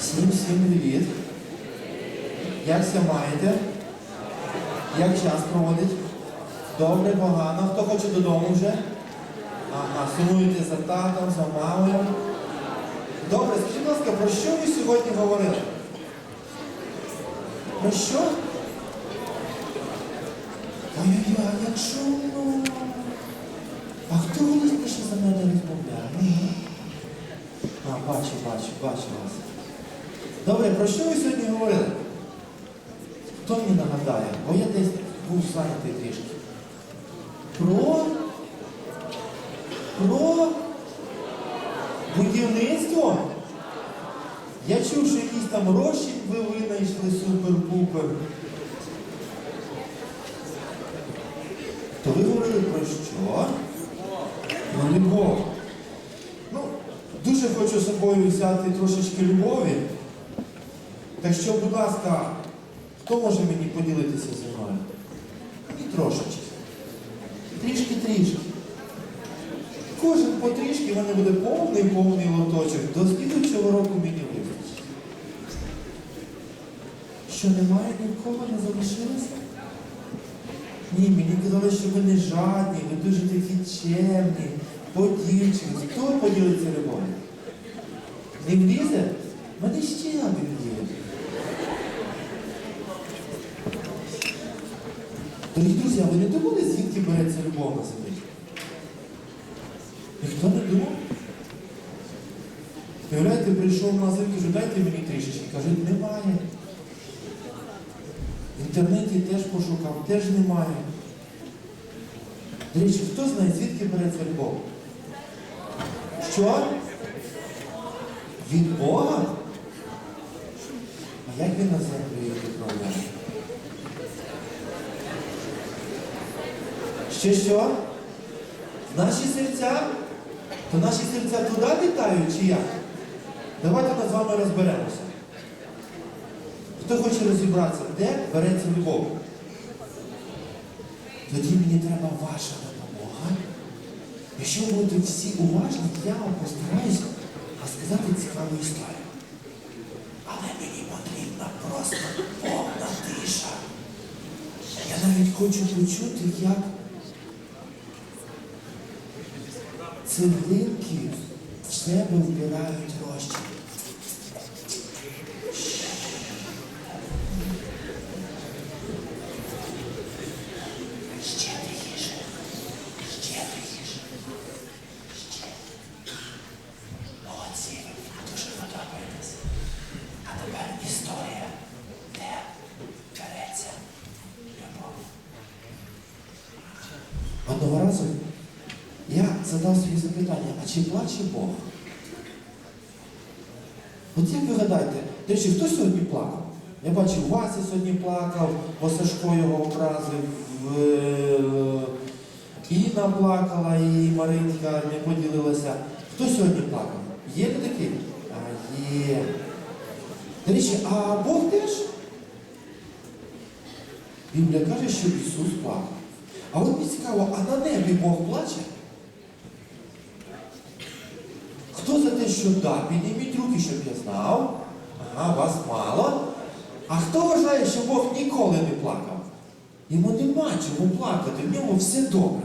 Всім всім привіт. Як ся маєте? Як час проводить? Добре, погано. Хто хоче додому вже? Ага, сумуєте за татом, за мамою. Добре, скажіть, будь ласка, про що ви сьогодні говорили? Про що? Ой-ой-ой, як шумно. А хто голосніше за мене розмовляє? А, бачу, бачу, бачу вас. Добре, про що ви сьогодні говорили? Хто мені нагадає? Бо я десь був зайнятий трішки. Про? Про будівництво? Я чув, що якісь там розчин ви винайшли супер-пупер. То ви говорили про що? Про любов. Ну, дуже хочу з собою взяти трошечки любові. Так що, будь ласка, хто може мені поділитися зі мною? Трошечки. Трішки-трішки. Кожен потрішки в мене буде повний-повний лоточок. До слідуючого року мені вистачить. Що немає нікого, не залишилося? Ні, мені казали, що ви не жадні, ви дуже такі чемні, подівчені. Хто поділиться любов'ю? Не влізе? Мене ще один є. Дорогі друзі, а ви не думали, звідки береться любов на землі? Ніхто не думав? Уявляєте, прийшов в магазин, кажу, дайте мені трішечки. Кажуть, немає. В інтернеті теж пошукав, теж немає. До речі, хто знає, звідки береться любов? Що? Від Бога? Як він на землю їх відправляє? Ще що? Наші серця? То наші серця туди літають чи як? Давайте ми з вами розберемося. Хто хоче розібратися, де береться любов? Тоді мені треба ваша допомога. Якщо ви будете всі уважні, я вам постараюсь розказати цікаву історію. Але мені потрібна просто повна тиша. Я навіть хочу почути, як цеглинки в себе вбирають розчин. Ще тихіше. Ще тихіше. Ще. Молодці, ви дуже подобаєтесь. А тепер історія, де береться любов. Одного разу я задав собі запитання, а чи плаче Бог? От як ви гадаєте, до речі, хто сьогодні плакав? Я бачив, Вася сьогодні плакав, бо Сашко його образив, в- Інна плакала, і Маринка не поділилася. Хто сьогодні плакав? Є такі? А є. До речі, а Бог теж? Біблія каже, що Ісус плакав. А от мені цікаво, а на небі Бог плаче? Хто за те, що да, підніміть руки, щоб я знав. Ага, вас мало. А хто вважає, що Бог ніколи не плакав? Йому нема чому плакати, в ньому все добре.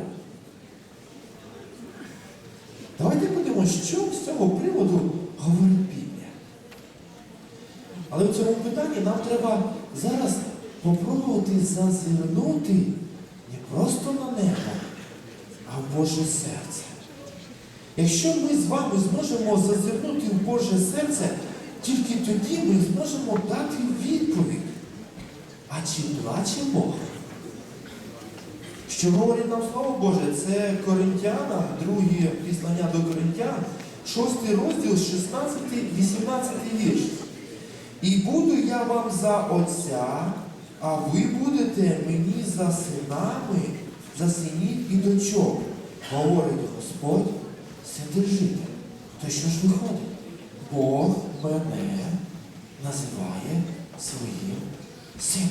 Давайте подивимося, що з цього приводу говорить Біблія. Але в цьому питанні нам треба зараз попробувати зазирнути просто на небо, а в Боже серце. Якщо ми з вами зможемо зазирнути в Боже серце, тільки тоді ми зможемо дати відповідь. А чи плаче Бог? Що говорить нам Слово Боже? Це Коринтянам, друге післання до Коринтян, 6 розділ, 16-18 вірш. І буду я вам за Отця, а ви будете мені за синами, за синів і дочок, говорить Господь, Вседержитель. То що ж виходить? Бог мене називає своїм сином.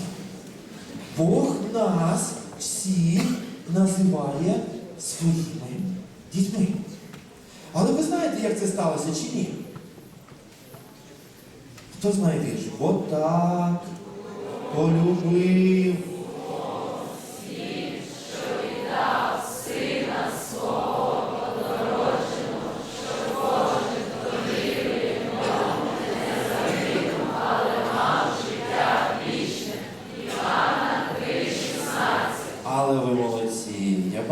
Бог нас всіх називає своїми дітьми. Але ви знаєте, як це сталося чи ні? Хто знає вірш? Бо полюбив.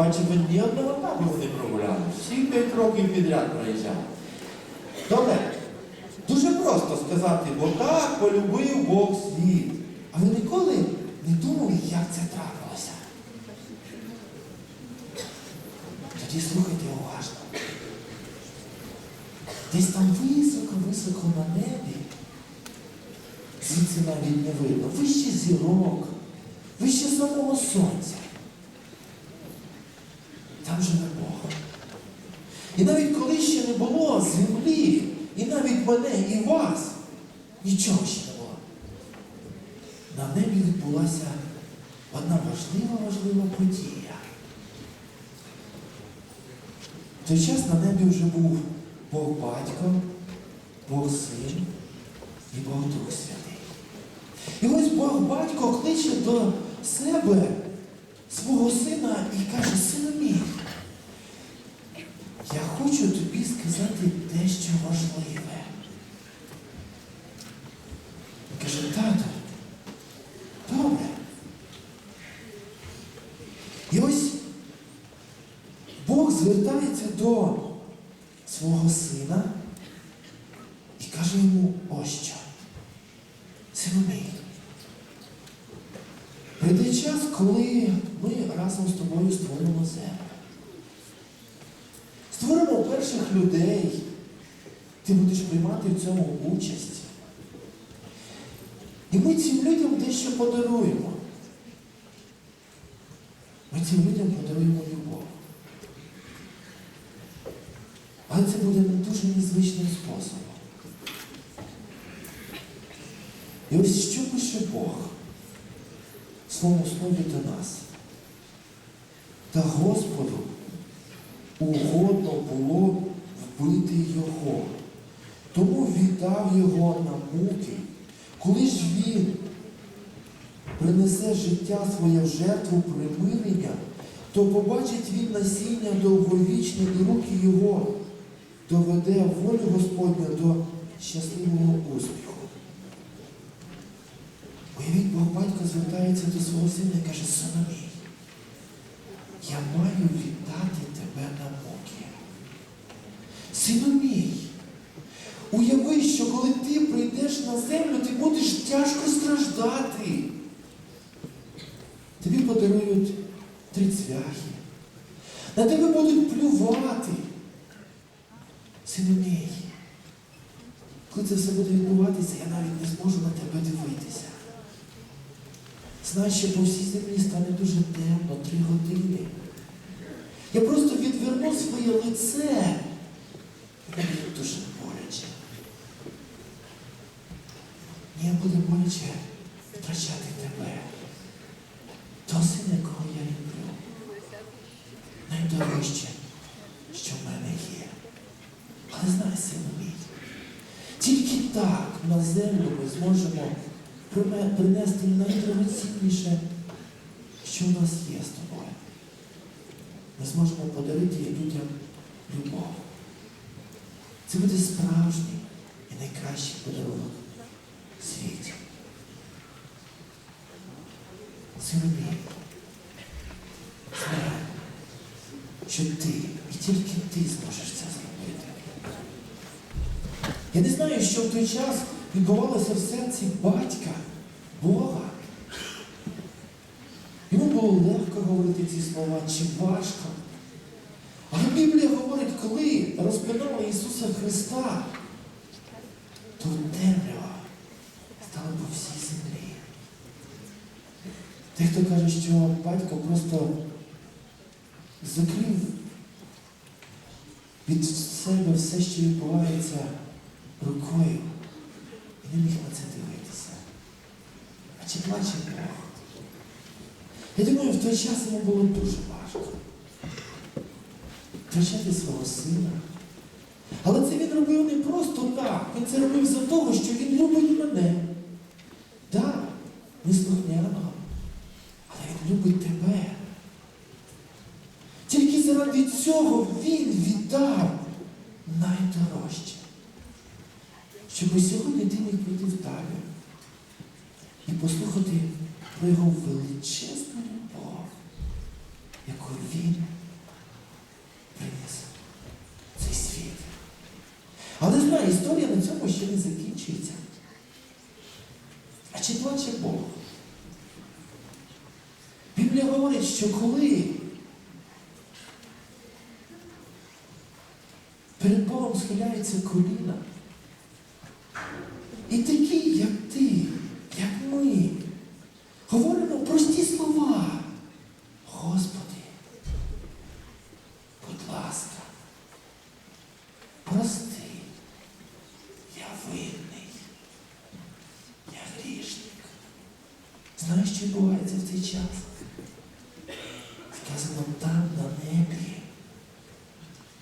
Бачу, ви ні одного табору не прогуляли. Всі п'ять років підряд проїжджали. Добре. Дуже просто сказати, бо так полюбив Бог світ. А ви ніколи не думали, як це трапилося? Тоді слухайте уважно. Десь там високо-високо на небі, звідси навіть не видно, вище зірок, вище самого сонця. Там живе Бог. І навіть коли ще не було землі, і навіть мене, і вас, нічого ще. На небі відбулася одна важлива, важлива подія. В той час на небі вже був Бог Батько, Бог Син і Бог Дух Святий. І ось Бог Батько кличе до себе свого сина і каже, сину мій, я хочу тобі сказати дещо важливе. Каже, тато, добре. І ось Бог звертається до свого сина і каже йому ось що. Сину мій, прийде час, коли ми разом з тобою створимо землю. Створимо перших людей. Ти будеш приймати в цьому участь. І ми цим людям дещо подаруємо. Ми цим людям подаруємо любов. Але це буде не дуже незвичним способом. І ось що пише Бог в своєму слові до нас. Та Господу угодно було вбити його. Тому віддав його на муки. Коли ж він принесе життя своє в жертву примирення, то побачить він насіння довговічне і руки його доведе волю Господню до щасливого успіху. Уявіть, Бог батько звертається до свого сина і каже, сину мій, я маю віддати тебе на муки. Сину мій, уяви, що коли ти прийдеш на землю, ти будеш тяжко страждати. Тобі подарують три цвяхи. На тебе будуть плювати. Сину мій, коли це все буде відбуватися, я навіть не зможу на тебе дивитися. Знай, що по всій землі стане дуже темно, три години. Я просто відверну своє лице. І мені буде дуже боляче. Мені буде боляче втрачати тебе. Того сина, якого я люблю. Найдорожче, що в мене є. Але знай, сину мій, тільки так на землю ми зможемо принести найдорогоцінніше, що в нас є з тобою. Ми зможемо подарити людям любов. Це буде справжній і найкращий подарунок світі. Мій, знай, що ти і тільки ти зможеш це зробити. Я не знаю, що в той час відбувалося в серці батька, Бога. Йому було легко говорити ці слова, чи важко. Але Біблія говорить, коли розпинали Ісуса Христа, то темрява стала по всій землі. Дехто каже, що батько просто закрив від себе все, що відбувається рукою, і не міг на це дивитися. А чи плаче Бог? Я думаю, в той час йому було дуже важко. Втрачати свого сина, Але це він робив не просто так. Він це робив за того, що він любить мене. Так, неслухняного. Але він любить тебе. Тільки заради цього він віддав найдорожче. Щоб сьогодні ти міг прийти в табір і послухати про його величезну любов, яку він приніс в цей світ. Але знай, історія на цьому ще не закінчується. А чи плаче Бог? Біблія говорить, що коли схиляється коліна, і такі, як ти, як ми, говоримо прості слова. Господи, будь ласка, прости, я винний, я грішник. Знаєш, що відбувається в цей час? Сказано там на небі.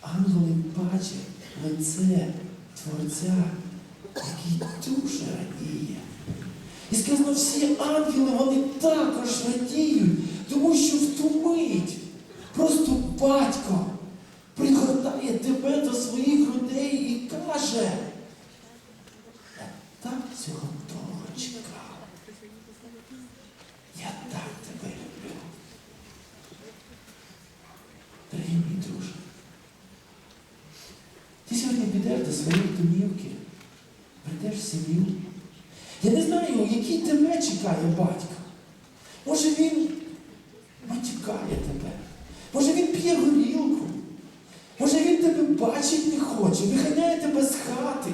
Ангели бачать лице Творця, який дуже радіє. І сказано, всі ангели вони також радіють, тому що в ту мить просто батько пригортає тебе до своїх грудей і каже, я так цього довго чекав. Я так тебе люблю. Дорогі мій друже, ти сьогодні підеш до своєї домівки, прийдеш в сім'ю. Я не знаю, який тебе чекає батько. Може він матюкає тебе. Може він п'є горілку. Може він тебе бачить не хоче, виганяє тебе з хати.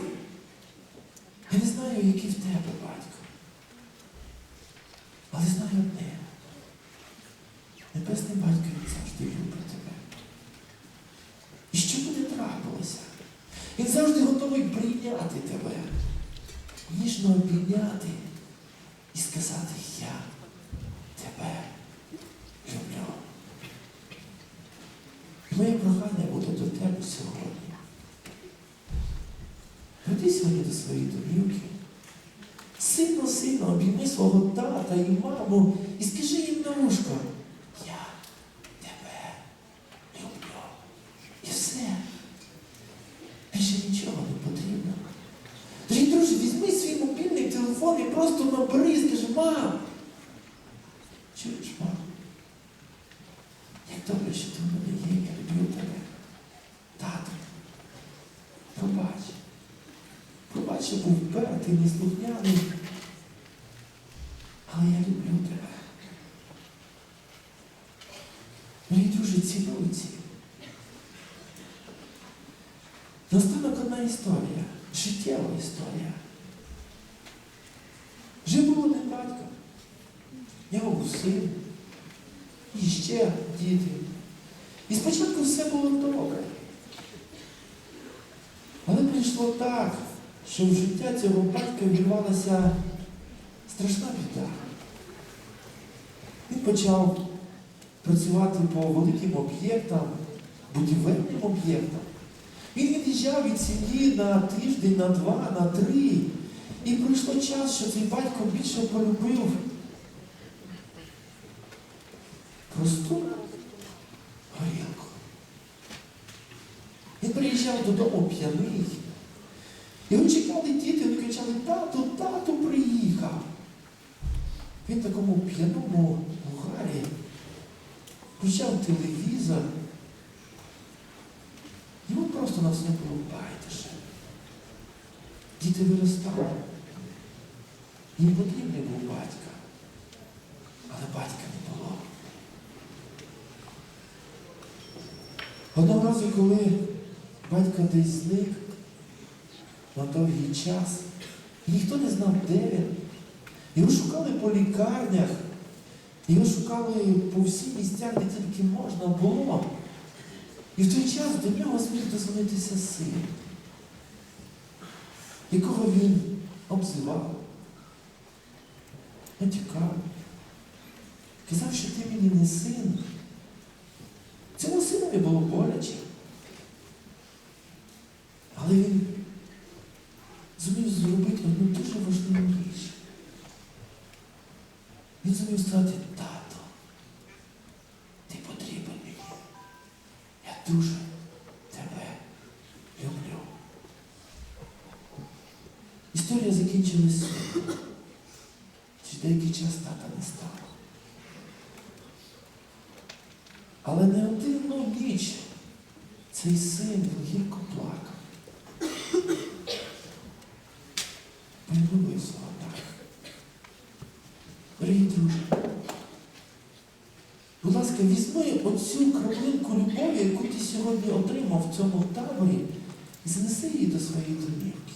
Я не знаю, який в тебе батько. Але знаю одне. Небесний батько він завжди любить тебе. І що буде трапилося? Він завжди готовий прийняти тебе, ніжно обійняти і сказати Я тебе люблю. Моє прохання буде до тебе сьогодні. Прийди сьогодні до своєї домівки. Сильно-сильно обійми свого тата і маму і скажи їм на ушко, я тебе люблю. І все. Більше нічого не потрібно. Дорогі друзі, візьми свій мобільний телефон і просто набери і скажи, мам. Чуєш, мам? Як добре, що ти в мене є, я люблю тебе. Тато, пробач. Що був впертий, неслухняний. Але я люблю тебе. Мої друзі, цінуй ці. Настанок одна історія, життєва історія. Жив був один батько, був син, і ще діти. І спочатку все було добре. Але прийшло так, що в життя цього батька вірвалася страшна біда. Він почав працювати по великим об'єктам, будівельним об'єктам. Він від'їжджав від сім'ї на тиждень, на два, на три. І пройшло час, що цей батько більше полюбив просту горілку. Він приїжджав додому п'яний. Його чекали діти, вони кричали, тату, тату приїхав. Він такому п'яному угарі включав телевізор. Йому просто на все було байдуже. Діти виростали. Їм потрібний був батька. Але батька не було. Одного разу, коли батько десь зник на довгий час, і ніхто не знав, де він. Його шукали по лікарнях, його шукали по всіх місцях, де тільки можна було. І в той час до нього зміг дозвонитися син, якого він обзивав, натякав, казав, що ти мені не син. Цьому синові було боляче. Зумів сказати, тато, ти потрібен мені. Я дуже тебе люблю. Історія закінчилась. Через деякий час тата не стало. Але не один ніч цей син гірко плакав. Він любив свого тата. Дорогі друзі, будь ласка, візьми оцю краплинку любові, яку ти сьогодні отримав в цьому таборі, і занеси її до своєї домівки.